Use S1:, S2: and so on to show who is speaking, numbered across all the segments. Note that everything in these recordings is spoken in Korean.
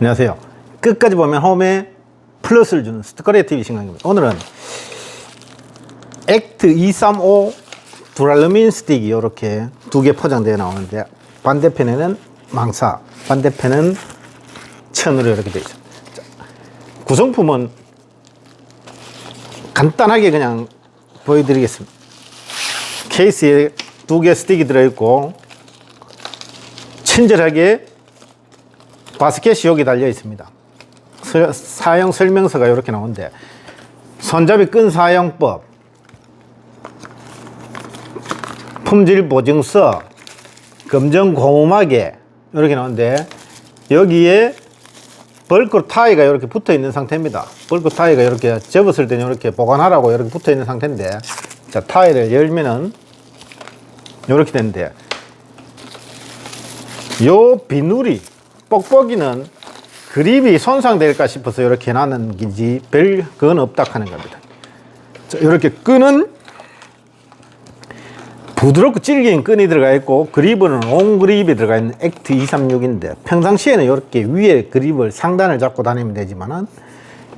S1: 안녕하세요. 끝까지 보면 홈에 플러스를 주는 스티커레 TV 신강입니다. 오늘은 액트 235 두랄루민 스틱이 이렇게 두 개 포장되어 나오는데 반대편에는 망사, 반대편은 천으로 이렇게 되어 있습니다. 자, 구성품은 간단하게 그냥 보여드리겠습니다. 케이스에 두 개 스틱이 들어있고 친절하게 바스켓이 여기 달려 있습니다. 서- 사용 설명서가 이렇게 나오는데 손잡이 끈 사용법, 품질 보증서, 검정 고무마개 이렇게 나오는데 여기에 벌크 타이가 이렇게 붙어 있는 상태입니다. 벌크 타이가 이렇게 접었을 때는 이렇게 보관하라고 이렇게 붙어 있는 상태인데 자 타이를 열면은 이렇게 되는데 요 비누리 뽁뽁이는 그립이 손상될까 싶어서 이렇게 해놨는 기지 별 그건 없다 하는 겁니다. 자, 이렇게 끈은 부드럽고 질긴 끈이 들어가 있고 그립은 온 그립이 들어가 있는 액트 236인데 평상시에는 이렇게 위에 그립을 상단을 잡고 다니면 되지만은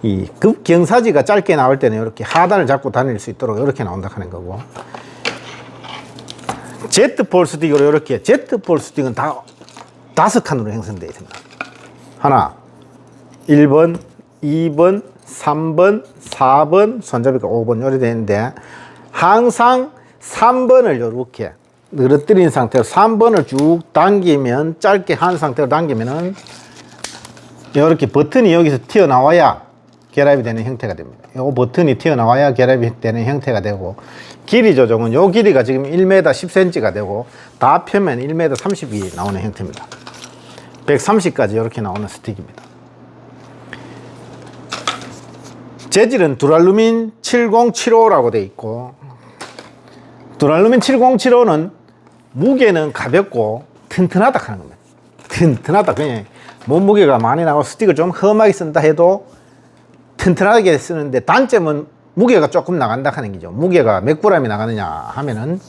S1: 이 급경사지가 짧게 나올 때는 이렇게 하단을 잡고 다닐 수 있도록 이렇게 나온다 하는 거고 제트폴 스틱으로 이렇게 제트폴 스틱은 다 다섯 칸으로 형성되어 있습니다. 하나, 1번, 2번, 3번, 4번, 손잡이가 5번 요리 되는데 항상 3번을 이렇게 늘어뜨린 상태로 3번을 쭉 당기면 짧게 한 상태로 당기면은 이렇게 버튼이 여기서 튀어나와야 결합이 되는 형태가 됩니다. 이 버튼이 튀어나와야 결합이 되는 형태가 되고 길이 조정은 이 길이가 지금 1m 10cm가 되고 다 펴면 1m 30이 나오는 형태입니다. 130까지 이렇게 나오는 스틱입니다. 재질은 두랄루민 7075라고 되어 있고 두랄루민 7075는 무게는 가볍고 튼튼하다 하는 겁니다. 튼튼하다. 그냥 몸무게가 많이 나고 스틱을 좀 험하게 쓴다 해도 튼튼하게 쓰는데 단점은 무게가 조금 나간다 하는 거죠. 무게가 몇 g이 나가느냐 하면은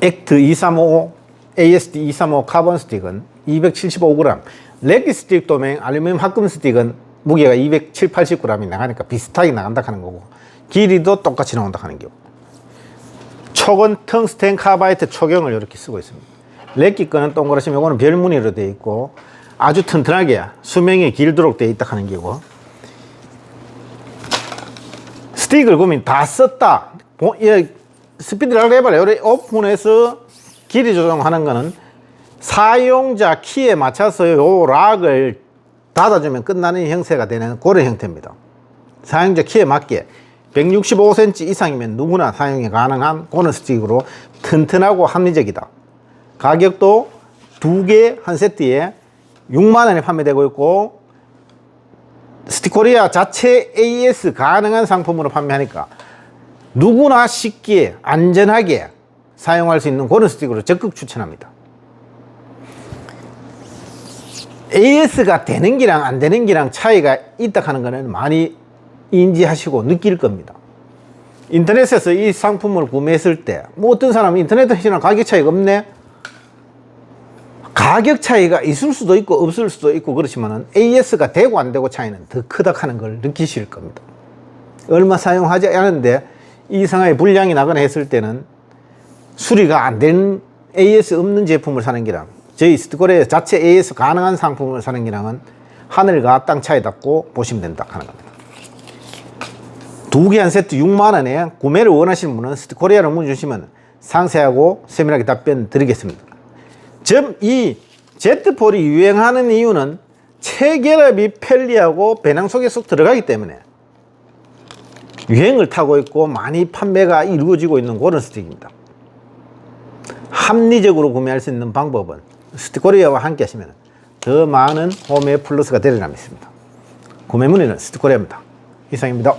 S1: 액트 235 ASD 235 카본 스틱은 275g, 레기 스틱 도맹 알루미늄 합금 스틱은 무게가 270, 80g이 나가니까 비슷하게 나간다 하는 거고 길이도 똑같이 나온다 하는 거고 촉은 텅스텐 카바이트 촉용을 이렇게 쓰고 있습니다. 레기 거는 동그라시면 이거는 별무늬로 되어 있고 아주 튼튼하게 수명이 길도록 되어 있다 하는 거고 스틱을 보면 다 썼다. 보- 예, 스피드를 해봐라. 요래 오픈해서 길이 조정하는 거는 사용자 키에 맞춰서 요 락을 닫아주면 끝나는 형태가 되는 그런 형태입니다. 사용자 키에 맞게 165cm 이상이면 누구나 사용이 가능한 그런 스틱으로 튼튼하고 합리적이다. 가격도 두 개 한 세트에 6만 원에 판매되고 있고 스티코리아 자체 AS 가능한 상품으로 판매하니까 누구나 쉽게 안전하게 사용할 수 있는 그런 스틱으로 적극 추천합니다. AS가 되는 기랑 안 되는 기랑 차이가 있다 하는 거는 많이 인지하시고 느낄 겁니다. 인터넷에서 이 상품을 구매했을 때, 뭐 어떤 사람은 인터넷에서는 가격 차이가 없네? 가격 차이가 있을 수도 있고 없을 수도 있고 그렇지만은 AS가 되고 안 되고 차이는 더 크다 하는 걸 느끼실 겁니다. 얼마 사용하지 않은데 이상하게 불량이 나거나 했을 때는 수리가 안 된 AS 없는 제품을 사는 기랑 저희 스티커레 자체 AS 가능한 상품을 사는 기랑은 하늘과 땅 차이 닿고 보시면 된다 하는 겁니다. 두 개 한 세트 6만 원에 구매를 원하시는 분은 스티코리아로 문의 주시면 상세하고 세밀하게 답변 드리겠습니다. 즉, 이 제트폴이 유행하는 이유는 체결합이 편리하고 배낭 속에 쏙 들어가기 때문에 유행을 타고 있고 많이 판매가 이루어지고 있는 그런 스틱입니다. 합리적으로 구매할 수 있는 방법은 스티코리아와 함께 하시면 더 많은 홈에 플러스가 되리라 믿습니다. 구매 문의는 스티코리아입니다. 이상입니다.